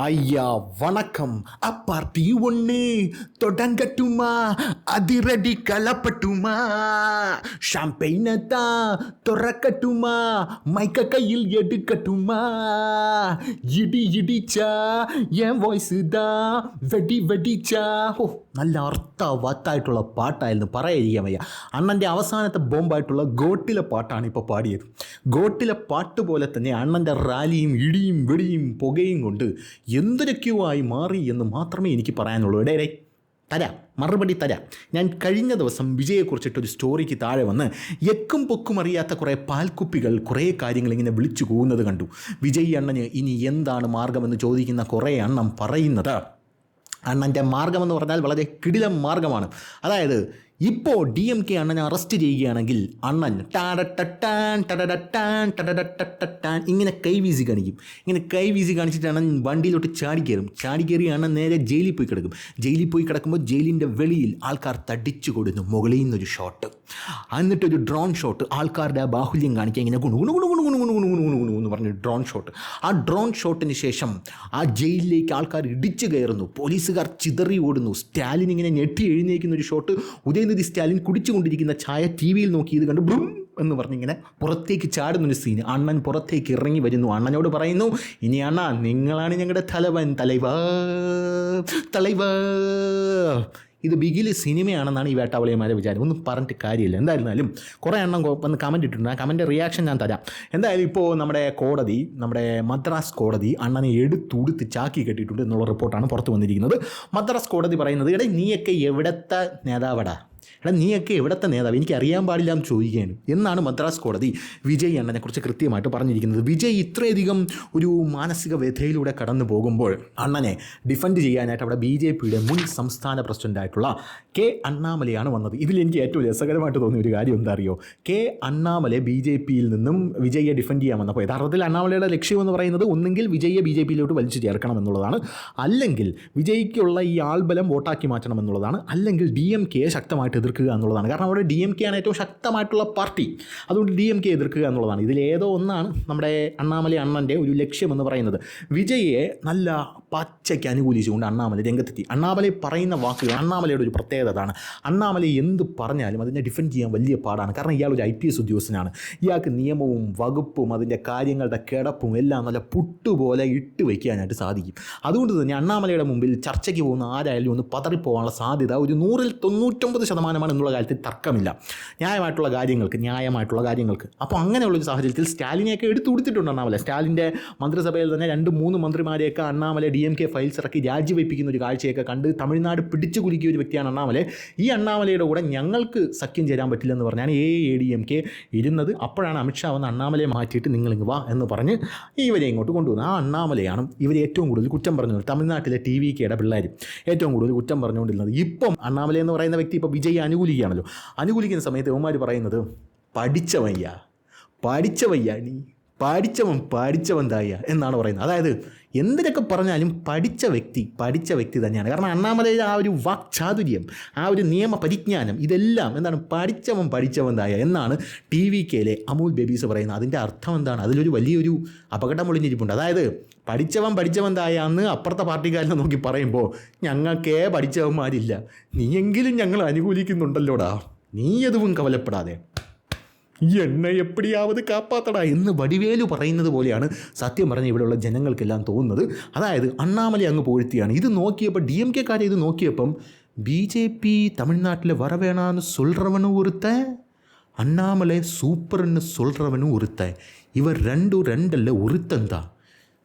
ஐயா வணக்கம். அப்பார்ட்டி ஒன்று தொடங்கட்டுமா? அதிரடி கலப்பட்டுமா? ஷாம்பெயினை தான் துறக்கட்டுமா? மைக்க கையில் எடுக்கட்டுமா? இடி இடிச்சா என் வாய்ஸு தான் வெடி வெடிச்சா. ஓ നല്ല അർത്ഥവത്തായിട്ടുള്ള പാട്ടായിരുന്നു പറയാതിരിക്കാൻ വയ്യ അണ്ണന്റെ അവസാനത്തെ ബോംബായിട്ടുള്ള ഗോട്ടിലെ പാട്ടാണ് ഇപ്പോൾ പാടിയത്. ഗോട്ടിലെ പാട്ട് പോലെ തന്നെ അണ്ണന്റെ റാലിയും ഇടിയും വെടിയും പുകയും കൊണ്ട് എന്തൊരൊക്കെയോ ആയി മാറി എന്ന് മാത്രമേ എനിക്ക് പറയാനുള്ളൂ. ഇടയിലെ തരാം. മറുപടി തരാം. ഞാൻ കഴിഞ്ഞ ദിവസം വിജയെക്കുറിച്ചിട്ടൊരു സ്റ്റോറിക്ക് താഴെ വന്ന് എക്കും പൊക്കും അറിയാത്ത കുറേ പാൽക്കുപ്പികൾ കുറേ കാര്യങ്ങൾ ഇങ്ങനെ വിളിച്ചു പോകുന്നത് കണ്ടു. വിജയ് അണ്ണന് ഇനി എന്താണ് മാർഗമെന്ന് ചോദിക്കുന്ന കുറേ എണ്ണം പറയുന്നത്. അണ്ണന്റെ മാർഗമെന്ന് പറഞ്ഞാൽ വളരെ കിടിലം മാർഗമാണ് അതായത് ഇപ്പോൾ ഡി എം കെ അണ്ണനെ അറസ്റ്റ് ചെയ്യുകയാണെങ്കിൽ അണ്ണൻ ടാടട്ടാൻ ഇങ്ങനെ കൈവീസി കാണിക്കും. ഇങ്ങനെ കൈവീസി കാണിച്ചിട്ട് അണ്ണൻ വണ്ടിയിലോട്ട് ചാടി കയറും. ചാടി കയറി അണ്ണൻ നേരെ ജയിലിൽ പോയി കിടക്കും. ജയിലിൽ പോയി കിടക്കുമ്പോൾ ജയിലിന്റെ വെളിയിൽ ആൾക്കാർ തടിച്ചു കൊടുന്നു മുകളിൽ നിന്നൊരു ഷോട്ട് എന്നിട്ടൊരു ഡ്രോൺ ഷോട്ട് ആൾക്കാരുടെ ആ ബാഹുല്യം കാണിക്കാൻ ഇങ്ങനെ ഗുണു ഗുണു ഗുണു ഗുണു ഗുണു ഗുണു ഗുണു ഗുണു ഗുണു എന്ന് പറഞ്ഞ് ഡ്രോൺ ഷോട്ട് ആ ഡ്രോൺ ഷോട്ടിന് ശേഷം ആ ജയിലിലേക്ക് ആൾക്കാർ ഇടിച്ചു കയറുന്നു. പോലീസുകാർ ചിതറി ഓടുന്നു. സ്റ്റാലിൻ ഇങ്ങനെ ഞെട്ടി എഴുന്നേക്കുന്ന ഒരു ഷോട്ട് ഉദയനിധി സ്റ്റാലിൻ കുടിച്ചുകൊണ്ടിരിക്കുന്ന ചായ ടി വിയിൽ നോക്കി ഇത് കണ്ട് ബ്രും എന്ന് പറഞ്ഞിങ്ങനെ പുറത്തേക്ക് ചാടുന്നൊരു സീൻ അണ്ണൻ പുറത്തേക്ക് ഇറങ്ങി വരുന്നു. അണ്ണനോട് പറയുന്നു ഇനി അണ്ണ നിങ്ങളാണ് ഞങ്ങളുടെ തലവൻ തലൈവ തലൈവ. ഇത് ബിഗിൽ സിനിമയാണെന്നാണ് ഈ വേട്ടാവളിയന്മാരെ വിചാരം. ഒന്നും പറഞ്ഞിട്ട് കാര്യമില്ല. എന്തായിരുന്നാലും കുറേ എണ്ണം വന്ന് കമന്റ് ഇട്ടിട്ടുണ്ട്. ആ കമന്റെ റിയാക്ഷൻ ഞാൻ തരാം. എന്തായാലും ഇപ്പോൾ നമ്മുടെ കോടതി നമ്മുടെ മദ്രാസ് കോടതി അണ്ണനെ എടുത്തുടുത്ത് ചാക്കി കെട്ടിയിട്ടുണ്ട് എന്നുള്ള റിപ്പോർട്ടാണ് പുറത്ത് വന്നിരിക്കുന്നത്. മദ്രാസ് കോടതി പറയുന്നത് ഇടയിൽ നീയൊക്കെ എവിടത്തെ നേതാവടാ? എടാ നീയൊക്കെ എവിടത്തെ നേതാവ്? എനിക്ക് അറിയാൻ പാടില്ല എന്ന് ചോദിക്കുകയാണ്. എന്നാണ് മദ്രാസ് കോടതി വിജയ് അണ്ണനെക്കുറിച്ച് കൃത്യമായിട്ട് പറഞ്ഞിരിക്കുന്നത്. വിജയ് ഇത്രയധികം ഒരു മാനസിക വ്യഥയിലൂടെ കടന്നു പോകുമ്പോൾ അണ്ണനെ ഡിഫെൻഡ് ചെയ്യാനായിട്ട് അവിടെ ബി ജെ പിയുടെ മുൻ സംസ്ഥാന പ്രസിഡന്റായിട്ടുള്ള കെ അണ്ണാമലയാണ് വന്നത്. ഇതിൽ എനിക്ക് ഏറ്റവും രസകരമായിട്ട് തോന്നിയ ഒരു കാര്യം എന്താ അറിയോ കെ അണ്ണാമലെ ബി ജെ പിയിൽ നിന്നും വിജയെ ഡിഫെൻഡ് ചെയ്യാൻ വന്നപ്പോൾ യഥാർത്ഥത്തിൽ അണ്ണാമലയുടെ ലക്ഷ്യം എന്ന് പറയുന്നത് ഒന്നെങ്കിൽ വിജയെ ബി ജെ പിയിലോട്ട് വലിച്ചു ചേർക്കണം എന്നുള്ളതാണ്. അല്ലെങ്കിൽ വിജയ്ക്കുള്ള ഈ ആൾബലം വോട്ടാക്കി മാറ്റണം എന്നുള്ളതാണ്. അല്ലെങ്കിൽ ഡി എം കെയെ ശക്തമായിട്ട് എതിർക്കുക എന്നുള്ളതാണ്. കാരണം അവിടെ ഡി എം കെ ആണ് ഏറ്റവും ശക്തമായിട്ടുള്ള പാർട്ടി. അതുകൊണ്ട് ഡി എം കെ എതിർക്കുക എന്നുള്ളതാണ്. ഇതിൽ ഏതോ ഒന്നാണ് നമ്മുടെ അണ്ണാമല അണ്ണന്റെ ഒരു ലക്ഷ്യമെന്ന് പറയുന്നത്. വിജയെ നല്ല പച്ചയ്ക്ക് അനുകൂലിച്ചുകൊണ്ട് അണ്ണാമല രംഗത്തെത്തി. അണ്ണാമല പറയുന്ന വാക്കുകൾ അണ്ണാമലയുടെ ഒരു പ്രത്യേകത അതാണ്. അണ്ണാമല എന്ത് പറഞ്ഞാലും അതിനെ ഡിഫെൻഡ് ചെയ്യാൻ വലിയ പാടാണ്. കാരണം ഇയാൾ ഒരു ഐ പി എസ് ഉദ്യോഗസ്ഥനാണ്. ഇയാൾക്ക് നിയമവും വകുപ്പും അതിന്റെ കാര്യങ്ങളുടെ കിടപ്പും എല്ലാം നല്ല പുട്ടുപോലെ ഇട്ട് വയ്ക്കാനായിട്ട് സാധിക്കും. അതുകൊണ്ട് തന്നെ അണ്ണാമലയുടെ മുമ്പിൽ ചർച്ചയ്ക്ക് പോകുന്ന ആരായാലും ഒന്ന് പതറിപ്പോകാനുള്ള സാധ്യത ഒരു നൂറിൽ തൊണ്ണൂറ്റൊമ്പത് ശതമാനമാണ് എന്നുള്ള കാര്യത്തിൽ തർക്കമില്ല. ന്യായമായിട്ടുള്ള കാര്യങ്ങൾക്ക് ന്യായമായിട്ടുള്ള കാര്യങ്ങൾക്ക്. അപ്പോൾ അങ്ങനെയുള്ള ഒരു സാഹചര്യത്തിൽ സ്റ്റാലിനെയൊക്കെ എടുത്തു കൊടുത്തിട്ടുണ്ട് അണ്ണാമല. സ്റ്റാലിന്റെ മന്ത്രിസഭയിൽ തന്നെ രണ്ട് മൂന്ന് മന്ത്രിമാരെയൊക്കെ Annamalai D M K files ഇറക്കി രാജിവെപ്പിക്കുന്ന ഒരു കാഴ്ചയൊക്കെ കണ്ട് തമിഴ്നാട് പിടിച്ചു കുലുക്കിയ ഒരു വ്യക്തിയാണ് അണ്ണാമല. ഈ അണ്ണാമലയുടെ കൂടെ ഞങ്ങൾക്ക് സഖ്യം ചേരാൻ പറ്റില്ലെന്ന് പറഞ്ഞാണ് A A D M K ഇരുന്നത്. അപ്പോഴാണ് അമിത്ഷാ വന്ന് അണ്ണാമലയെ മാറ്റിയിട്ട് നിങ്ങളിങ്ങ് വാ എന്ന് പറഞ്ഞ് ഇവരെ ഇങ്ങോട്ട് കൊണ്ടുവന്നു ആ അണ്ണാമലയാണ് ഇവർ ഏറ്റവും കൂടുതൽ കുറ്റം പറഞ്ഞു തമിഴ്നാട്ടിലെ ടി വി കെയുടെ പിള്ളേർ ഏറ്റവും കൂടുതൽ കുറ്റം പറഞ്ഞുകൊണ്ടിരുന്നത്. ഇപ്പം അണ്ണാമല എന്ന് പറയുന്ന വ്യക്തി ഇപ്പോൾ വിജയ് അനുകൂലിക്കുകയാണല്ലോ. അനുകൂലിക്കുന്ന സമയത്ത് ഇവന്മാർ പറയുന്നത് പഠിച്ചവയ്യ പഠിച്ചവയ്യ നീ. പഠിച്ചവൻ പഠിച്ചവൻ തായ എന്നാണ് പറയുന്നത്. അതായത് എന്തിനൊക്കെ പറഞ്ഞാലും പഠിച്ച വ്യക്തി പഠിച്ച വ്യക്തി തന്നെയാണ്. കാരണം അണ്ണാമലയുടെ ആ ഒരു വാക്ചാതുര്യം ആ ഒരു നിയമ പരിജ്ഞാനം ഇതെല്ലാം എന്താണ് പഠിച്ചവൻ പഠിച്ചവൻ തായ എന്നാണ് ടി വി കെയിലെ അമൂൽ ബേബീസ് പറയുന്നത്. അതിന്റെ അർത്ഥം എന്താണ്? അതിലൊരു വലിയൊരു അപകടം ഒളിഞ്ഞിരിപ്പുണ്ട്. അതായത് പഠിച്ചവൻ പഠിച്ചവൻ തായ എന്ന് അപ്പുറത്തെ പാർട്ടിക്കാരനെ നോക്കി പറയുമ്പോൾ ഞങ്ങൾക്കേ പഠിച്ചവന്മാരില്ല. നീയെങ്കിലും ഞങ്ങൾ അനുകൂലിക്കുന്നുണ്ടല്ലോടാ. നീ എതുവും കവലപ്പെടാതെ. എന്നെ എപ്പിടിയാവത് കാപ്പാത്തടാ എന്ന് വടിവേലു പറയുന്നത് പോലെയാണ് സത്യം പറഞ്ഞ ഇവിടെയുള്ള ജനങ്ങൾക്കെല്ലാം തോന്നുന്നത് അതായത് അണ്ണാമല അങ്ങ് പോഴ്ത്തിയാണ് ഇത് നോക്കിയപ്പോൾ ഡി എം കെക്കാരെ ഇത് നോക്കിയപ്പം ബി ജെ പി തമിഴ്നാട്ടിൽ വര വേണാന്ന് சொல்றவனும் ஒருத்தன் அண்ணாமலை சூப்பர்னு சொல்கிறவனும் ஒருத்தன் இவர் ரெண்டும் ரெண்டல்ல ஒருத்தன் தான்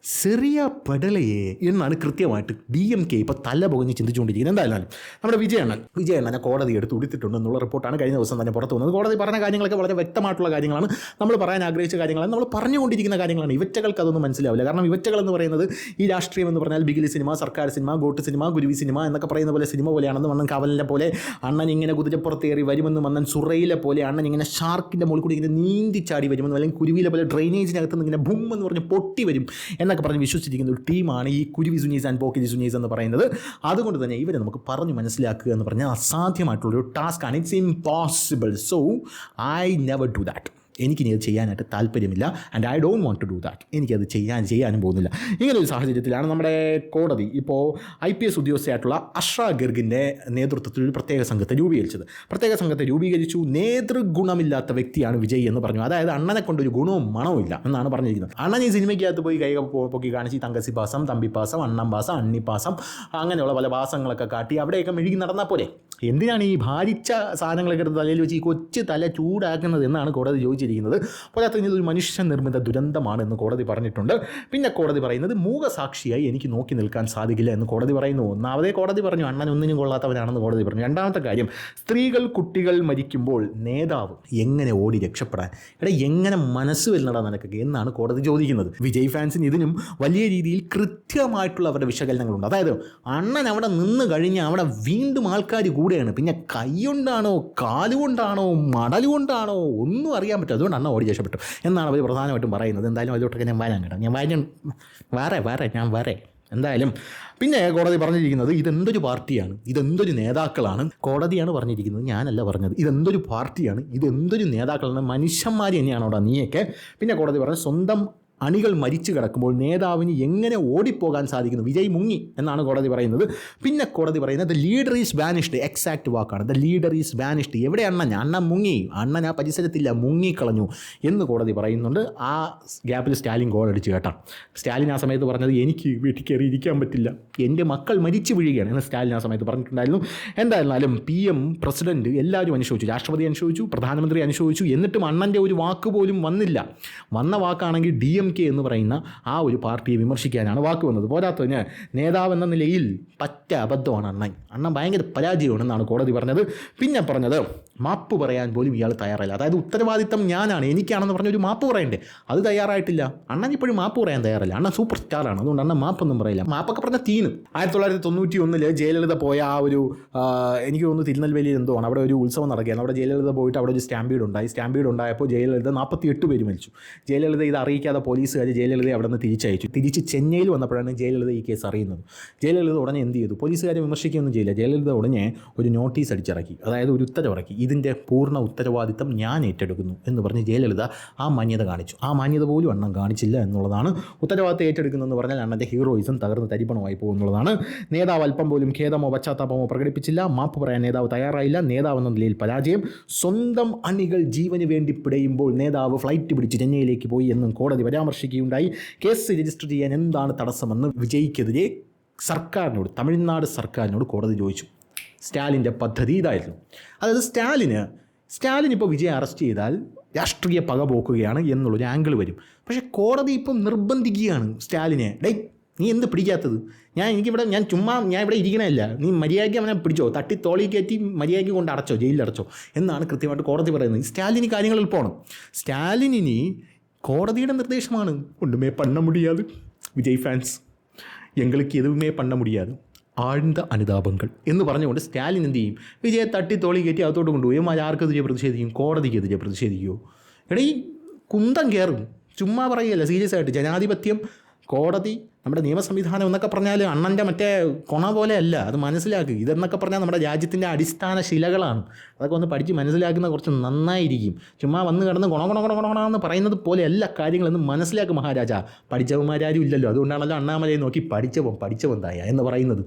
സെറിയ പെടലയെ എന്നാണ് കൃത്യമായിട്ട് ഡി എം കെ ഇപ്പോൾ തല പുകഞ്ഞ് ചിന്തിച്ചുകൊണ്ടിരിക്കുന്നത്. എന്തായാലും നമ്മുടെ വിജയണ്ണൻ വിജയണ്ണനെ കോടതി എടുത്ത് ഉടുത്തിട്ടുണ്ട് എന്നുള്ള റിപ്പോർട്ടാണ് കഴിഞ്ഞ ദിവസം തന്നെ പുറത്തു വന്നത്. കോടതി പറഞ്ഞ കാര്യങ്ങളൊക്കെ വളരെ വ്യക്തമായിട്ടുള്ള കാര്യങ്ങളാണ്. നമ്മൾ പറയാൻ ആഗ്രഹിച്ച കാര്യങ്ങളാണ്. നമ്മൾ പറഞ്ഞുകൊണ്ടിരിക്കുന്ന കാര്യങ്ങളാണ്. ഇവറ്റകൾക്ക് അതൊന്നും മനസ്സിലാവില്ല. കാരണം ഇവറ്റകൾ എന്ന് പറയുന്നത് ഈ രാഷ്ട്രീയം എന്ന് പറഞ്ഞാൽ ബിഗിലി cinema Sarkar cinema goat cinema ഗുരുവി cinema എന്നൊക്കെ പറയുന്ന പോലെ സിനിമ പോലെയാണെന്ന് മണ്ണൻ കവലിനെ പോലെ അണ്ണൻ ഇങ്ങനെ കുതിരപ്പുറത്ത് കയറി വരുമെന്ന് വന്നൻ സുറയിലെ പോലെ അണ്ണൻ ഇങ്ങനെ ഷാർക്കിന്റെ മുകളിൽ കൂടി ഇങ്ങനെ നീന്തി ചാടി വരുമെന്ന് അല്ലെങ്കിൽ കുരുവിയിലെ പോലെ ഡ്രെയിനേജിനകത്ത് നിന്ന് ഇങ്ങനെ ബും എന്ന് പറഞ്ഞ് പൊട്ടി വരും എന്നൊക്കെ പറഞ്ഞ് വിശ്വസിച്ചിരിക്കുന്ന ഒരു ടീമാണ് ഈ കുരുവി സുനീസ് ആൻഡ് പോക്കിരി സുനീസ് എന്ന് പറയുന്നത്. അതുകൊണ്ട് തന്നെ ഇവരെ നമുക്ക് പറഞ്ഞു മനസ്സിലാക്കുക എന്ന് പറഞ്ഞാൽ അസാധ്യമായിട്ടുള്ളൊരു ടാസ്ക്കാണ് it's impossible so I never do that എനിക്കിനി അത് ചെയ്യാനായിട്ട് താല്പര്യമില്ല and I don't want to do that എനിക്കത് ചെയ്യാൻ ചെയ്യാനും പോകുന്നില്ല. ഇങ്ങനൊരു സാഹചര്യത്തിലാണ് നമ്മുടെ കോടതി ഇപ്പോൾ ഐ പി എസ് ഉദ്യോഗസ്ഥയായിട്ടുള്ള അഷ്ര ഗർഗിന്റെ നേതൃത്വത്തിൽ ഒരു പ്രത്യേക സംഘത്തെ രൂപീകരിച്ചത്. പ്രത്യേക സംഘത്തെ രൂപീകരിച്ചു. നേതൃഗുണമില്ലാത്ത വ്യക്തിയാണ് വിജയ് എന്ന് പറഞ്ഞു. അതായത് അണ്ണനെ കൊണ്ടൊരു ഗുണവും മണവും ഇല്ല എന്നാണ് പറഞ്ഞിരിക്കുന്നത്. അണ്ണൻ ഈ സിനിമയ്ക്കകത്ത് പോയി കൈ പൊക്കി കാണിച്ച് ഈ തങ്കസി പാസം തമ്പിപ്പാസം അണ്ണം പാസം അണ്ണിപ്പാസം അങ്ങനെയുള്ള പല പാസങ്ങളൊക്കെ കാട്ടി അവിടെയൊക്കെ മെഴുകി നടന്നാൽ പോലെ എന്തിനാണ് ഈ ഭാരിച്ച സാധനങ്ങളൊക്കെ എടുത്ത് തലയിൽ വെച്ച് ഈ കൊച്ചു തല ചൂടാക്കുന്നത് എന്നാണ് കോടതി ചോദിച്ചിരിക്കുന്നത്. പോരാത്ത ഇതൊരു മനുഷ്യ നിർമ്മിത ദുരന്തമാണ് എന്ന് കോടതി പറഞ്ഞിട്ടുണ്ട്. പിന്നെ കോടതി പറയുന്നത് മൂകസാക്ഷിയായി എനിക്ക് നോക്കി നിൽക്കാൻ സാധിക്കില്ല എന്ന് കോടതി പറയുന്നു. ഒന്നാമതേ കോടതി പറഞ്ഞു അണ്ണൻ ഒന്നിനും കൊള്ളാത്തവനാണെന്ന് കോടതി പറഞ്ഞു. രണ്ടാമത്തെ കാര്യം സ്ത്രീകൾ കുട്ടികൾ മരിക്കുമ്പോൾ നേതാവ് എങ്ങനെ ഓടി രക്ഷപ്പെടാൻ? എടാ എങ്ങനെ മനസ്സ് വരുന്നടാ നിനക്കൊക്കെ എന്നാണ് കോടതി ചോദിക്കുന്നത്. വിജയ് ഫാൻസിന് ഇതിനും വലിയ രീതിയിൽ കൃത്യമായിട്ടുള്ള അവരുടെ വിശകലനങ്ങളുണ്ട്. അതായത് അണ്ണൻ അവിടെ നിന്ന് കഴിഞ്ഞ് അവിടെ വീണ്ടും ആൾക്കാർ കൂടെയാണ്. പിന്നെ കൈകൊണ്ടാണോ കാലുകൊണ്ടാണോ മടൽ കൊണ്ടാണോ ഒന്നും അറിയാൻ പറ്റും അതുകൊണ്ട് അണ്ണ ഓടി രക്ഷപ്പെട്ടു എന്നാണ് അവർ പ്രധാനമായിട്ടും പറയുന്നത്. എന്തായാലും അതിലോട്ടൊക്കെ ഞാൻ വരാൻ കേട്ടോ. ഞാൻ വായന വേറെ വേറെ ഞാൻ വരെ. എന്തായാലും പിന്നെ കോടതി പറഞ്ഞിരിക്കുന്നത് ഇതെന്തൊരു പാർട്ടിയാണ്? ഇതെന്തൊരു നേതാക്കളാണ്? കോടതിയാണ് പറഞ്ഞിരിക്കുന്നത്. ഞാനല്ല പറഞ്ഞത്. ഇതെന്തൊരു പാർട്ടിയാണ്? ഇതെന്തൊരു നേതാക്കളാണ്? മനുഷ്യന്മാർ തന്നെയാണ് അവിടെ നീയൊക്കെ? പിന്നെ കോടതി പറഞ്ഞു സ്വന്തം അണികൾ മരിച്ചു കിടക്കുമ്പോൾ നേതാവിന് എങ്ങനെ ഓടിപ്പോകാൻ സാധിക്കുന്നു? വിജയ് മുങ്ങി എന്നാണ് കോടതി പറയുന്നത്. പിന്നെ കോടതി പറയുന്നത് the leader is vanished exact വാക്കാണ്. ദ ലീഡർ ഈസ് വാനിഷ്ഡ് എവിടെ അണ്ണൻ? അണ്ണൻ മുങ്ങി. അണ്ണൻ ആ പരിസരത്തില്ല. മുങ്ങിക്കളഞ്ഞു എന്ന് കോടതി പറയുന്നുണ്ട്. ആ ഗ്യാപ്പിൽ സ്റ്റാലിൻ ഗോൾ അടിച്ചു കേട്ടോ. സ്റ്റാലിൻ ആ സമയത്ത് പറഞ്ഞത് എനിക്ക് വീട്ടിൽ കയറി ഇരിക്കാൻ പറ്റില്ല. എന്റെ മക്കൾ മരിച്ചു വീഴുകയാണ്. എന്ന് സ്റ്റാലിൻ ആ സമയത്ത് പറഞ്ഞിട്ടുണ്ടായിരുന്നു. എന്തായിരുന്നാലും പി എം പ്രസിഡന്റ് എല്ലാവരും അനുശോചിച്ചു. രാഷ്ട്രപതി അനുശോചിച്ചു പ്രധാനമന്ത്രി അനുശോചിച്ചു. എന്നിട്ടും അണ്ണന്റെ ഒരു വാക്ക് പോലും വന്നില്ല. വന്ന വാക്കാണെങ്കിൽ ഡി എം കെ എന്ന് പറയുന്ന ആ ഒരു പാർട്ടിയെ വിമർശിക്കാനാണ് വാക്ക് വന്നത്. പോരാത്തതിന് നേതാവെന്ന നിലയിൽ പറ്റ അബദ്ധമാണ് അണ്ണൻ. അണ്ണൻ ഭയങ്കര പരാജയമാണെന്നാണ് കോടതി പറഞ്ഞത്. പിന്നെ പറഞ്ഞത് മാപ്പ് പറയാൻ പോലും ഇയാൾ തയ്യാറല്ല. അതായത് ഉത്തരവാദിത്തം ഞാനാണ് എനിക്കാണെന്ന് പറഞ്ഞ ഒരു മാപ്പ് പറയണ്ടേ? അത് തയ്യാറായിട്ടില്ല. അണ്ണൻ ഇപ്പോഴും മാപ്പ് പറയാൻ തയ്യാറല്ല. അണ്ണൻ സൂപ്പർ സ്റ്റാറാണ് അതുകൊണ്ട് അണ്ണൻ മാപ്പൊന്നും പറയില്ല. മാപ്പൊക്കെ പറഞ്ഞ തീന്. ആയിരത്തി തൊള്ളായിരത്തി തൊണ്ണൂറ്റി ഒന്നിൽ ജയലളിത പോയ ആ ഒരു എനിക്ക് തോന്നുന്നു തിരുനെൽവേലിയിൽ എന്തോ ആണ്. അവിടെ ഒരു ഉത്സവം നടക്കുകയാണ്. അവിടെ ജയലളിത പോയിട്ട് അവിടെ ഒരു സ്റ്റാമ്പീഡ് ഉണ്ടായി. സ്റ്റാമ്പീഡ് ഉണ്ടായപ്പോൾ ജയലളിത നാൽപ്പത്തി എട്ട് പേര് മരിച്ചു. ജയലളിത ഇത് അറിയിക്കാതെ പോലീസുകാർ ജയലളിതയെ അവിടെ നിന്ന് തിരിച്ചയച്ചു. തിരിച്ച് ചെന്നൈയിൽ വന്നപ്പോഴാണ് ജയലളിത ഈ കേസ് അറിയുന്നത്. ജയലളിത ഉടനെ എന്ത് ചെയ്തു? പോലീസുകാരെ വിമർശിക്കുകയൊന്നും ചെയ്യില്ല. ജയലളിത ഉടനെ ഒരു നോട്ടീസ് അടിച്ചിറക്കി. അതായത് ഒരു ഉത്തരവിറക്കി. ഇതിന്റെ പൂർണ ഉത്തരവാദിത്തം ഞാൻ ഏറ്റെടുക്കുന്നു എന്ന് പറഞ്ഞ് ജയലളിത ആ മാന്യത കാണിച്ചു. ആ മാന്യത പോലും അണ്ണം കാണിച്ചില്ല എന്നുള്ളതാണ് ഉത്തരവാദിത്തം ഏറ്റെടുക്കുന്നതെന്ന് പറഞ്ഞാൽ അണ്ണന്റെ ഹീറോയിസം തകർന്ന് തരിപ്പണമായി പോകുന്നുള്ളതാണ്. നേതാവ് അല്പം പോലും ഖേദമോ പശ്ചാത്താപമോ പ്രകടിപ്പിച്ചില്ല. മാപ്പ് പറയാൻ നേതാവ് തയ്യാറായില്ല. നേതാവ് എന്ന നിലയിൽ പരാജയം. സ്വന്തം അണികൾ ജീവന് വേണ്ടി പിടയുമ്പോൾ നേതാവ് ഫ്ലൈറ്റ് പിടിച്ച് ചെന്നൈയിലേക്ക് പോയി എന്നും കോടതി പരാമർശിക്കുകയുണ്ടായി. കേസ് രജിസ്റ്റർ ചെയ്യാൻ എന്താണ് തടസ്സമെന്ന് വിജയിക്കെതിരെ സർക്കാരിനോട് തമിഴ്നാട് സർക്കാരിനോട് കോടതി ചോദിച്ചു. സ്റ്റാലിന്റെ പദ്ധതി ഇതായിരുന്നു. അതായത് സ്റ്റാലിന് സ്റ്റാലിൻ ഇപ്പോൾ വിജയ അറസ്റ്റ് ചെയ്താൽ രാഷ്ട്രീയ പക പോക്കുകയാണ് എന്നുള്ളൊരു ആംഗിൾ വരും. പക്ഷേ കോടതി ഇപ്പം നിർബന്ധിക്കുകയാണ് സ്റ്റാലിനെ. ഡേ നീ എന്ത് പിടിക്കാത്തത്? ഞാൻ എനിക്കിവിടെ ഞാൻ ചുമ്മാ ഞാൻ ഇവിടെ ഇരിക്കണമല്ല നീ മര്യാദയ്ക്ക് അവനെ പിടിച്ചോ? തട്ടി തോളി കയറ്റി മര്യാദയ്ക്ക് കൊണ്ട് അടച്ചോ? ജയിലിൽ അടച്ചോ? എന്നാണ് കൃത്യമായിട്ട് കോടതി പറയുന്നത്. സ്റ്റാലിന് കാര്യങ്ങളിൽ പോകണം. സ്റ്റാലിനി കോടതിയുടെ നിർദ്ദേശമാണ്. ഒന്നുമേ പണ്ണ முடியாது വിജയ് ഫാൻസ് എങ്ങൾക്ക് എതുവുമേ പണ്ണ മുടിയാതെ. ആഴ്ന്ന അനുതാപങ്ങൾ എന്ന് പറഞ്ഞുകൊണ്ട് സ്റ്റാലിൻ എന്ത് ചെയ്യും? വിജയെ തട്ടി തോളി കയറ്റി അകത്തോട്ട് കൊണ്ടുപോയും. ആർക്കെതിരെ പ്രതിഷേധിക്കും? കോടതിക്ക് എതിരെ പ്രതിഷേധിക്കുമോ എടാ ഈ കുന്തം കയറും ചുമ്മാ പറയുകയല്ല സീരിയസ് ആയിട്ട്. ജനാധിപത്യം കോടതി നമ്മുടെ നിയമ സംവിധാനം എന്നൊക്കെ പറഞ്ഞാൽ അണ്ണന്റെ മറ്റേ കൊണ പോലെ അല്ല അത് മനസ്സിലാക്കുക ഇതെന്നൊക്കെ പറഞ്ഞാൽ നമ്മുടെ രാജ്യത്തിന്റെ അടിസ്ഥാന ശിലകളാണ്. അതൊക്കെ ഒന്ന് പഠിച്ച് മനസ്സിലാക്കുന്ന കുറച്ച് നന്നായിരിക്കും. ചുമ്മാ വന്ന് കിടന്ന് ഗുണ ഗുണ ഗുണ ഗുണ എന്ന് പറയുന്നത് പോലെ എല്ലാ കാര്യങ്ങളെന്ന് മനസ്സിലാക്കും മഹാരാജ. പഠിച്ചവന്മാരും ഇല്ലല്ലോ. അതുകൊണ്ടാണല്ലോ അണ്ണാമലയെ നോക്കി പഠിച്ചവൻ പഠിച്ചവൻ തായ എന്ന് പറയുന്നത്.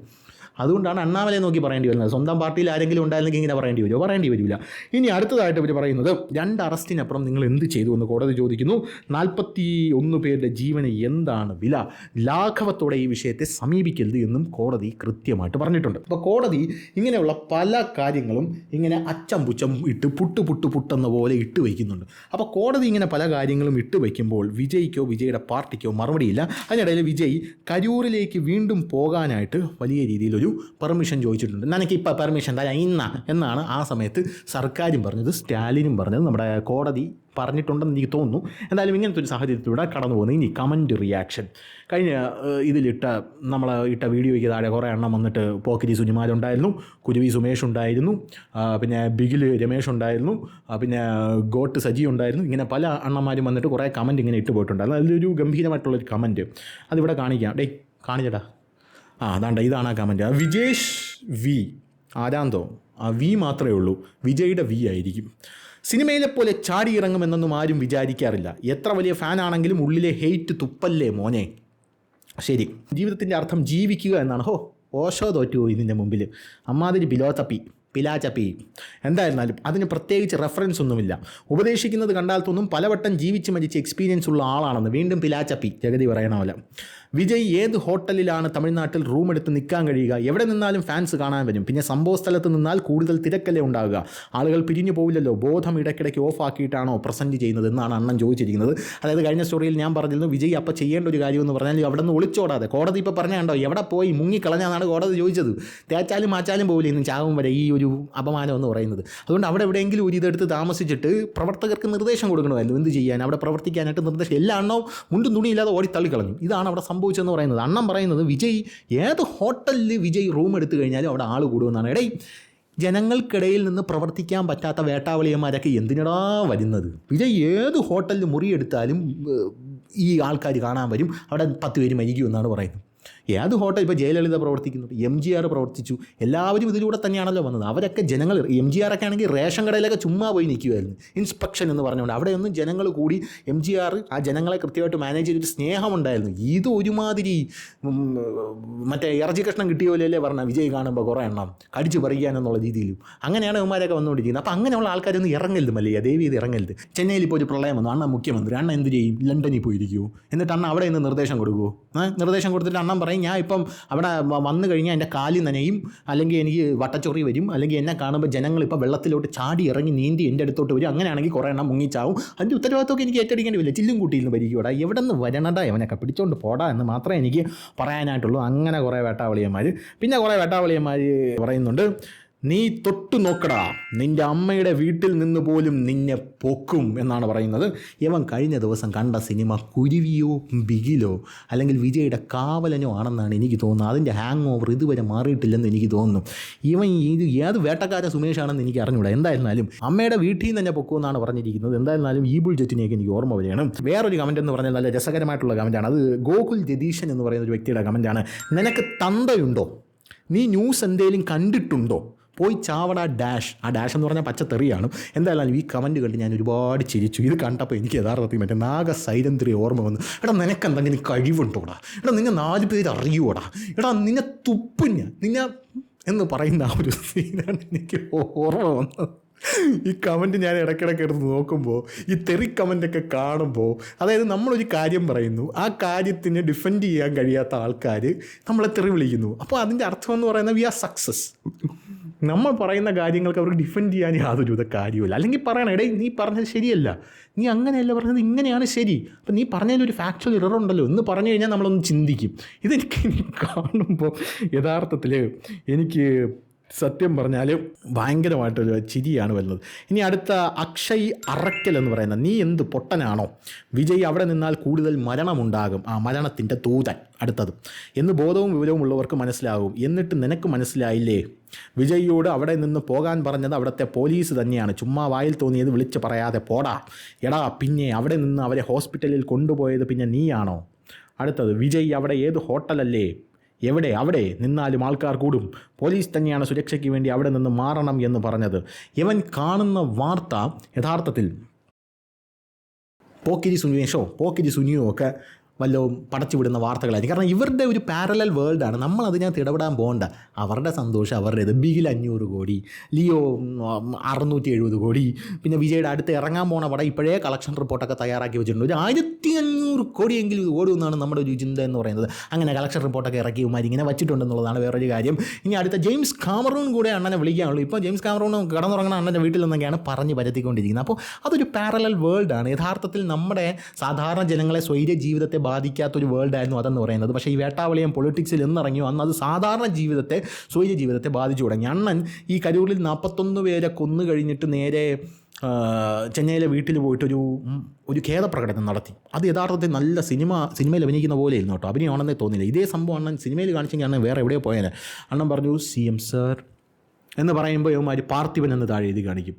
അതുകൊണ്ടാണ് അണ്ണാമലയെ നോക്കി പറയേണ്ടി വരുന്നത്. സ്വന്തം പാർട്ടിയിൽ ആരെങ്കിലും ഉണ്ടായിരുന്നെങ്കിൽ ഇങ്ങനെ പറയേണ്ടി വരുമോ? പറയേണ്ടി വരില്ല. ഇനി അടുത്തതായിട്ട് ഇവർ പറയുന്നത് രണ്ട് അറസ്റ്റിനപ്പുറം നിങ്ങൾ എന്ത് ചെയ്തു എന്ന് കോടതി ചോദിക്കുന്നു. നാൽപ്പത്തി ഒന്ന് പേരുടെ ജീവന് എന്താണ് വില? ലാഘവത്തോടെ ഈ വിഷയത്തെ സമീപിക്കരുത് എന്നും കോടതി കൃത്യമായിട്ട് പറഞ്ഞിട്ടുണ്ട്. അപ്പോൾ കോടതി ഇങ്ങനെയുള്ള പല കാര്യങ്ങളും ഇങ്ങനെ അച്ചം പുച്ചം ഇട്ട് പുട്ട് പുട്ട് പുട്ടെന്ന പോലെ ഇട്ട് വയ്ക്കുന്നുണ്ട്. അപ്പോൾ കോടതി ഇങ്ങനെ പല കാര്യങ്ങളും ഇട്ട് വയ്ക്കുമ്പോൾ വിജയ്ക്കോ വിജയുടെ പാർട്ടിക്കോ മറുപടിയില്ല. അതിനിടയിൽ വിജയ് കരൂരിലേക്ക് വീണ്ടും പോകാനായിട്ട് വലിയ രീതിയിലൊരു പെർമിഷൻ ചോദിച്ചിട്ടുണ്ട്. നനക്ക് ഇപ്പോൾ പെർമിഷൻ തരാം ഇന്ന എന്നാണ് ആ സമയത്ത് സർക്കാരും പറഞ്ഞത് സ്റ്റാലിനും പറഞ്ഞത് നമ്മുടെ കോടതി പറഞ്ഞിട്ടുണ്ടെന്ന് എനിക്ക് തോന്നുന്നു. എന്തായാലും ഇങ്ങനത്തെ ഒരു സാഹചര്യത്തിലൂടെ കടന്നു പോകുന്നത് ഇനി കമന്റ് റിയാക്ഷൻ കഴിഞ്ഞ ഇതിലിട്ട നമ്മൾ ഇട്ട വീഡിയോയ്ക്ക് താഴെ കുറേ എണ്ണം വന്നിട്ട് പോക്കിരി സുനിമാരുണ്ടായിരുന്നു കുരുവി സുമേഷ് ഉണ്ടായിരുന്നു പിന്നെ ബിഗിൽ രമേഷ് ഉണ്ടായിരുന്നു പിന്നെ ഗോട്ട് സജി ഉണ്ടായിരുന്നു. ഇങ്ങനെ പല അണ്ണന്മാരും വന്നിട്ട് കുറേ കമന്റ് ഇങ്ങനെ ഇട്ട് പോയിട്ടുണ്ടായിരുന്നു അതിലൊരു ഗംഭീരമായിട്ടുള്ളൊരു കമന്റ് അതിവിടെ കാണിക്കാം. ഡേ കാണിച്ചടാ ആ അതാണ്ട ഇതാണ് ആ കമന്റ് വിജേഷ് വി ആരാന്തോ. ആ വി മാത്രമേ ഉള്ളൂ. വിജയുടെ വി ആയിരിക്കും. സിനിമയിലെ പോലെ ചാടി ഇറങ്ങുമെന്നൊന്നും ആരും വിചാരിക്കാറില്ല. എത്ര വലിയ ഫാനാണെങ്കിലും ഉള്ളിലെ ഹെയ്റ്റ് തുപ്പല്ലേ മോനെ? ശരി. ജീവിതത്തിന്റെ അർത്ഥം ജീവിക്കുക എന്നാണ്. ഹോ ഓശോ തോറ്റു പോയി ഇതിന്റെ മുമ്പിൽ അമ്മാതിരി ബിലോ തപ്പി പിലാചപ്പി എന്തായിരുന്നാലും അതിന് പ്രത്യേകിച്ച് റെഫറൻസ് ഒന്നുമില്ല. ഉപദേശിക്കുന്നത് കണ്ടാൽ തോന്നും പലവട്ടം ജീവിച്ച് മരിച്ച എക്സ്പീരിയൻസ് ഉള്ള ആളാണെന്ന്. വീണ്ടും പിലാചപ്പി ജഗതി പറയണ പോലെ. വിജയ് ഏത് ഹോട്ടലിലാണ് തമിഴ്നാട്ടിൽ റൂം എടുത്ത് നിൽക്കാൻ കഴിയുക? എവിടെ നിന്നാലും ഫാൻസ് കാണാൻ വരും. പിന്നെ സംഭവ സ്ഥലത്ത് നിന്നാൽ കൂടുതൽ തിരക്കല്ലേ ഉണ്ടാകുക. ആളുകൾ പിരിഞ്ഞു പോവില്ലല്ലോ. ബോധം ഇടയ്ക്കിടയ്ക്ക് ഓഫ് ആക്കിയിട്ടാണോ പ്രസന്റ് ചെയ്യുന്നത് എന്നാണ് അണ്ണൻ ചോദിച്ചിരിക്കുന്നത്. അതായത് കഴിഞ്ഞ സ്റ്റോറിയിൽ ഞാൻ പറഞ്ഞിരുന്നു വിജയ് അപ്പോൾ ചെയ്യേണ്ട ഒരു കാര്യം എന്ന് പറഞ്ഞാൽ അവിടെ നിന്ന് ഒളിച്ചോടാതെ. കോടതി ഇപ്പോൾ പറഞ്ഞാണ്ടോ എവിടെ പോയി മുങ്ങിക്കളഞ്ഞാണ് കോടതി ചോദിച്ചത്. തേച്ചാലും മാച്ചാലും പോകില്ല ഇന്ന് ചാവും വരെ ഈ ഒരു അപമാനം എന്ന് പറയുന്നത്. അതുകൊണ്ട് അവിടെ എവിടെയെങ്കിലും ഒരു ഇതെടുത്ത് താമസിച്ചിട്ട് പ്രവർത്തകർക്ക് നിർദ്ദേശം കൊടുക്കണമായിരുന്നു. എന്ത് ചെയ്യാൻ? അവിടെ പ്രവർത്തിക്കാനായിട്ട് നിർദ്ദേശം എല്ലാ എണ്ണവും മുണ്ടും തുണിയില്ലാതെ ഓടി തള്ളിക്കളഞ്ഞു ഇതാണ് അവിടെ സംഭവിച്ചതെന്ന് പറയുന്നത്. അണ്ണം പറയുന്നത് വിജയ് ഏത് ഹോട്ടലിൽ വിജയ് റൂം എടുത്തു കഴിഞ്ഞാലും അവിടെ ആൾ കൂടുമെന്നാണ്. ഇടയിൽ ജനങ്ങൾക്കിടയിൽ നിന്ന് പ്രവർത്തിക്കാൻ പറ്റാത്ത വേട്ടാവളിയന്മാരൊക്കെ എന്തിനടാ വരുന്നത്? വിജയ് ഏത് ഹോട്ടലിൽ മുറിയെടുത്താലും ഈ ആൾക്കാർ കാണാൻ വരും. അവിടെ പത്ത് പേര് മരിക്കുമെന്നാണ് പറയുന്നത്. ഏത് ഹോട്ടൽ ഇപ്പോൾ ജയലളിത പ്രവർത്തിക്കുന്നുണ്ട്? എം ജി ആർ പ്രവർത്തിച്ചു. എല്ലാവരും ഇതിലൂടെ തന്നെയാണല്ലോ വന്നത്. അവരൊക്കെ ജനങ്ങൾ എം ജി ആർ ഒക്കെ ആണെങ്കിൽ റേഷൻ കടയിലൊക്കെ ചുമ്മാ പോയി നിൽക്കുമായിരുന്നു ഇൻസ്പെക്ഷൻ എന്ന് പറഞ്ഞുകൊണ്ട് അവിടെയൊന്നും ജനങ്ങൾ കൂടി എം ജി ആർ ആ ജനങ്ങളെ കൃത്യമായിട്ട് മാനേജ് ചെയ്തിട്ട് സ്നേഹമുണ്ടായിരുന്നു. ഇത് ഒരുമാതിരി മറ്റേ ഇറച്ചി കഷ്ണം കിട്ടിയ പോലെയല്ലേ പറഞ്ഞാൽ വിജയ് കാണുമ്പോൾ കുറേ എണ്ണം കടിച്ചു പറിക്കാനെന്നുള്ള രീതിയിലും. അങ്ങനെയാണ് ഇവന്മാരൊക്കെ വന്നുകൊണ്ടിരിക്കുന്നത്. അപ്പോൾ അങ്ങനെയുള്ള ആൾക്കാരൊന്നും ഇറങ്ങരുത് മല്ലയ്യ ദേവി ഇത് ഇറങ്ങരുത്. ചെന്നൈയിൽ ഇപ്പോൾ ഒരു പ്രളയം വന്നു. അണ്ണ മുഖ്യമന്ത്രി അണ്ണ എന്ത് ചെയ്യും? ലണ്ടനിൽ പോയിരിക്കുമോ എന്നിട്ട് അണ്ണ അവിടെ നിന്ന് നിർദ്ദേശം കൊടുക്കുമോ നിർദ്ദേശം കൊടുത്തിട്ട് അണ്ണൻ പറയും ഞാൻ ഇപ്പം അവിടെ വന്നു കഴിഞ്ഞാൽ എന്റെ കാലി നനയും അല്ലെങ്കിൽ എനിക്ക് വട്ടച്ചൊറി വരും അല്ലെങ്കിൽ എന്നെ കാണുമ്പോൾ ജനങ്ങൾ ഇപ്പോൾ വെള്ളത്തിലോട്ട് ചാടി ഇറങ്ങി നീന്തി എന്റെ അടുത്തോട്ട് വരും അങ്ങനെയാണെങ്കിൽ കുറേ എണ്ണം മുങ്ങിച്ചാവും. അതിന്റെ ഉത്തരവാദിത്തമൊക്കെ എനിക്ക് ഏറ്റെടുക്കേണ്ടി വരില്ല. ചില്ലും കൂട്ടിയിൽ നിന്ന് ഭരിക്കൂടാ എവിടെ നിന്ന് വരണടാ അവനൊക്കെ പിടിച്ചോണ്ട് പോടാ എന്ന് മാത്രമേ എനിക്ക് പറയാനായിട്ടുള്ളൂ. അങ്ങനെ കുറേ വേട്ടാവളിയന്മാർ പിന്നെ കുറേ വേട്ടാവളിയന്മാർ പറയുന്നുണ്ട്. നീ തൊട്ടു നോക്കടാ. നിന്റെ അമ്മയുടെ വീട്ടിൽ നിന്ന് പോലും നിന്നെ പൊക്കും എന്നാണ് പറയുന്നത്. ഇവൻ കഴിഞ്ഞ ദിവസം കണ്ട സിനിമ കുരുവിയോ ബിഗിലോ അല്ലെങ്കിൽ വിജയുടെ കാവലനോ ആണെന്നാണ് എനിക്ക് തോന്നുന്നത്. അതിന്റെ ഹാങ് ഓവർ ഇതുവരെ മാറിയിട്ടില്ലെന്ന് എനിക്ക് തോന്നുന്നു. ഇവൻ ഇത് ഏത് വേട്ടക്കാരൻ സുമേഷാണെന്ന് എനിക്ക് അറിഞ്ഞൂടാ. എന്തായിരുന്നാലും അമ്മയുടെ വീട്ടിൽ നിന്ന് തന്നെ പൊക്കുമെന്നാണ് പറഞ്ഞിരിക്കുന്നത്. എന്തായിരുന്നാലും ഈ ബുൾ എനിക്ക് ഓർമ്മ വരികയാണ്. വേറൊരു കമന്റ് എന്ന് പറഞ്ഞാൽ നല്ല രസകരമായിട്ടുള്ള കമന്റാണ് അത് ഗോകുൽ ജതീശൻ എന്ന് പറയുന്ന ഒരു വ്യക്തിയുടെ കമന്റാണ് നിനക്ക് തന്തയുണ്ടോ? നീ ന്യൂസ് എന്തെങ്കിലും കണ്ടിട്ടുണ്ടോ? പോയി ചാവണ ഡാഷ്. ആ ഡാഷ് എന്ന് പറഞ്ഞാൽ പച്ചത്തെറിയാണ് എന്തായാലും ഈ കമന്റ് കണ്ട് ഞാൻ ഒരുപാട് ചിരിച്ചു. ഇത് കണ്ടപ്പോൾ എനിക്ക് യഥാർത്ഥത്തിൽ മറ്റേ നാഗ സൈലന്ത്രി ഓർമ്മ വന്നു. എടാ നിനക്ക് എന്തെങ്കിലും കഴിവുണ്ടോടാ? എടാ നിന്നെ നാല് പേര് അറിയൂടാ എടാ നിന്നെ തുപ്പുഞ്ഞ നിന്നെ എന്ന് പറയുന്ന ആ ഒരു സീനാണ് എനിക്ക് ഓർമ്മ വന്നത്. ഈ കമന്റ് ഞാൻ ഇടയ്ക്കിടയ്ക്ക് എടുത്ത് നോക്കുമ്പോൾ ഈ തെറി കമന്റൊക്കെ കാണുമ്പോൾ അതായത് നമ്മളൊരു കാര്യം പറയുന്നു ആ കാര്യത്തിന് ഡിഫെൻഡ് ചെയ്യാൻ കഴിയാത്ത ആൾക്കാർ നമ്മളെ തെറി വിളിക്കുന്നു. അപ്പോൾ അതിന്റെ അർത്ഥം എന്ന് പറയുന്നത് വി ആർ സക്സസ് നമ്മൾ പറയുന്ന കാര്യങ്ങൾക്ക് അവർക്ക് ഡിഫെൻഡ് ചെയ്യാൻ യാതൊരു വിധ കാര്യമില്ല അല്ലെങ്കിൽ പറയണം എടേ നീ പറഞ്ഞത് ശരിയല്ല. നീ അങ്ങനെയല്ല പറഞ്ഞത് ഇങ്ങനെയാണ് ശരി. അപ്പം നീ പറഞ്ഞതിൽ ഒരു ഫാക്ച്വൽ ഇറർ ഉണ്ടല്ലോ. എന്ന് പറഞ്ഞു കഴിഞ്ഞാൽ നമ്മളൊന്ന് ചിന്തിക്കും. ഇതെനിക്ക് കാണുമ്പോൾ യഥാർത്ഥത്തിൽ എനിക്ക് സത്യം പറഞ്ഞാൽ ഭയങ്കരമായിട്ടൊരു ചിരിയാണ് വരുന്നത്. ഇനി അടുത്ത അക്ഷയ് അറക്കൽ എന്ന് പറയുന്ന നീ എന്ത് പൊട്ടനാണോ? വിജയ് അവിടെ നിന്നാൽ കൂടുതൽ മരണമുണ്ടാകും. ആ മരണത്തിന്റെ തൂതൻ അടുത്തത്. എന്ന് ബോധവും വിവരവും ഉള്ളവർക്ക് മനസ്സിലാകും. എന്നിട്ട് നിനക്ക് മനസ്സിലായില്ലേ? വിജയിയോട് അവിടെ നിന്ന് പോകാൻ പറഞ്ഞത് അവിടുത്തെ പോലീസ് തന്നെയാണ്. ചുമ്മാ വായിൽ തോന്നിയത് വിളിച്ച് പറയാതെ പോടാ. എടാ പിന്നെ അവിടെ നിന്ന് അവരെ ഹോസ്പിറ്റലിൽ കൊണ്ടുപോയത് പിന്നെ നീയാണോ? അടുത്തത് വിജയ് അവിടെ ഏത് ഹോട്ടലല്ലേ? എവിടെ? അവിടെ നിന്നാലും ആൾക്കാർ കൂടും. പോലീസ് തന്നെയാണ് സുരക്ഷയ്ക്ക് വേണ്ടി അവിടെ നിന്ന് മാറണം എന്ന് പറഞ്ഞത്. ഇവൻ കാണുന്ന വാർത്ത യഥാർത്ഥത്തിൽ പോക്കിരി സുനിയേഷോ പോക്കിരി സുനിയോ ഒക്കെ വല്ലതും പടച്ചു വിടുന്ന വാർത്തകളായിരിക്കും. കാരണം ഇവരുടെ ഒരു പാരലൽ വേൾഡാണ് നമ്മൾ അതിനകത്ത് ഇടപെടാൻ പോകണ്ട. അവരുടെ സന്തോഷം അവരുടെ ഇത്. ബിഗിൽ അഞ്ഞൂറ് കോടി ലിയോ അറുന്നൂറ്റി എഴുപത് കോടി പിന്നെ വിജയുടെ അടുത്ത് ഇറങ്ങാൻ പോണ പടം ഇപ്പോഴേ കളക്ഷൻ റിപ്പോർട്ടൊക്കെ തയ്യാറാക്കി വെച്ചിട്ടുണ്ട്. ഒരു ആയിരത്തി അഞ്ഞൂറ് കോടിയെങ്കിലും ഇത് ഓടുമെന്നാണ് നമ്മുടെ ഒരു ചിന്ത എന്ന് പറയുന്നത്. അങ്ങനെ കളക്ഷൻ റിപ്പോർട്ടൊക്കെ ഇറക്കി ഇവന്മാർ ഇങ്ങനെ വച്ചിട്ടുണ്ടെന്നുള്ളതാണ് വേറൊരു കാര്യം. ഇനി അടുത്ത ജെയിംസ് കാമറൂൺ കൂടെ അണ്ണനെ വിളിക്കാനുള്ളൂ. ഇപ്പോൾ ജെയിംസ് കാമറൂൺ കിടന്നുറങ്ങുന്ന അണ്ണന്റെ വീട്ടിൽ നിന്നൊക്കെയാണ് പറഞ്ഞ് പരത്തിക്കൊണ്ടിരിക്കുന്നത്. അപ്പോൾ അതൊരു പാരലൽ വേൾഡാണ് യഥാർത്ഥത്തിൽ നമ്മുടെ സാധാരണ ജനങ്ങളെ സ്വൈര്യ ജീവിതത്തെ ബാധിക്കാത്തൊരു വേൾഡായിരുന്നു അതെന്ന് പറയുന്നത്. പക്ഷേ ഈ വേട്ടാവളിയം പൊളിറ്റിക്സിൽ എന്നിറങ്ങിയോ അന്ന് അത് സാധാരണ ജീവിതത്തെ സ്വൈര്യ ജീവിതത്തെ ബാധിച്ചു തുടങ്ങി. അണ്ണൻ ഈ കരൂരിൽ നാൽപ്പത്തൊന്ന് പേരെ കൊന്നു കഴിഞ്ഞിട്ട് നേരെ ചെന്നൈയിലെ വീട്ടിൽ പോയിട്ടൊരു ഒരു ഖേദപ്രകടനം നടത്തി. അത് യഥാർത്ഥത്തിൽ നല്ല സിനിമ സിനിമയിൽ അഭിനയിക്കുന്ന പോലെ ഇരുന്നു കേട്ടോ. അഭിനയമാണെന്നേ തോന്നിയില്ല. ഇതേ സംഭവം അണ്ണൻ സിനിമയിൽ കാണിച്ചെങ്കിൽ അണ്ണൻ വേറെ എവിടെയോ പോയാലേ അണ്ണൻ പറഞ്ഞു സി എം സർ എന്ന് പറയുമ്പോൾ ഇവന്മാർ പാർത്ഥിവൻ എന്ന് താഴെ എഴുതി കാണിക്കും.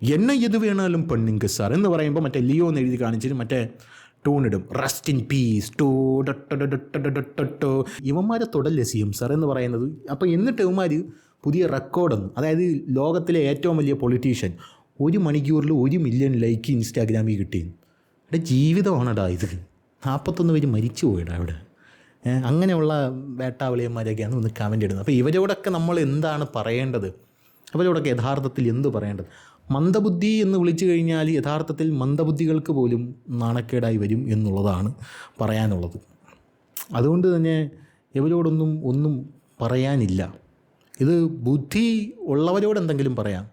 എന്നെ ഇത് വേണാലും പെണ്ണിങ്ക് സാർ എന്ന് പറയുമ്പോൾ മറ്റേ ലിയോ എന്ന് എഴുതി കാണിച്ചിട്ട് മറ്റേ ടൂണിടും റെസ്റ്റ് ഇൻ പീസ് ടൂ ടോ ഇവന്മാരെ തുടല്ലേ എം സാർ എന്ന് പറയുന്നത്. അപ്പോൾ എന്നിട്ട് ഇവന്മാർ പുതിയ റെക്കോർഡൊന്ന് അതായത് ലോകത്തിലെ ഏറ്റവും വലിയ പൊളിറ്റീഷ്യൻ ഒരു മണിക്കൂറിൽ ഒരു മില്യൺ ലൈക്ക് ഇൻസ്റ്റാഗ്രാമിൽ കിട്ടി. എടാ ജീവിതമാണടാ ഇത്. നാൽപ്പത്തൊന്ന് പേര് മരിച്ചു പോയിടാ അവിടെ. അങ്ങനെയുള്ള വേട്ടാവളിയന്മാരൊക്കെയാണ് ഒന്ന് കമന്റ് ഇടുന്നത്. അപ്പോൾ ഇവരോടൊക്കെ നമ്മൾ എന്താണ് പറയേണ്ടത്? അവരോടൊക്കെ യഥാർത്ഥത്തിൽ എന്ത് പറയേണ്ടത്? മന്ദബുദ്ധി എന്ന് വിളിച്ചു കഴിഞ്ഞാൽ യഥാർത്ഥത്തിൽ മന്ദബുദ്ധികൾക്ക് പോലും നാണക്കേടായി വരും എന്നുള്ളതാണ് പറയാനുള്ളത്. അതുകൊണ്ട് തന്നെ ഇവരോടൊന്നും ഒന്നും പറയാനില്ല. ഇത് ബുദ്ധി ഉള്ളവരോട് എന്തെങ്കിലും പറയാം.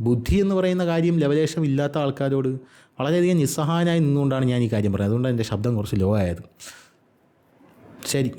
ബുദ്ധി എന്ന് പറയുന്ന കാര്യം ലവലേശം ഇല്ലാത്ത ആൾക്കാരോട് വളരെയധികം നിസ്സഹായനായി നിന്നുകൊണ്ടാണ് ഞാൻ ഈ കാര്യം പറയുന്നത്. അതുകൊണ്ടാണ് എന്റെ ശബ്ദം കുറച്ച് ലോ ആയത്. ശരി.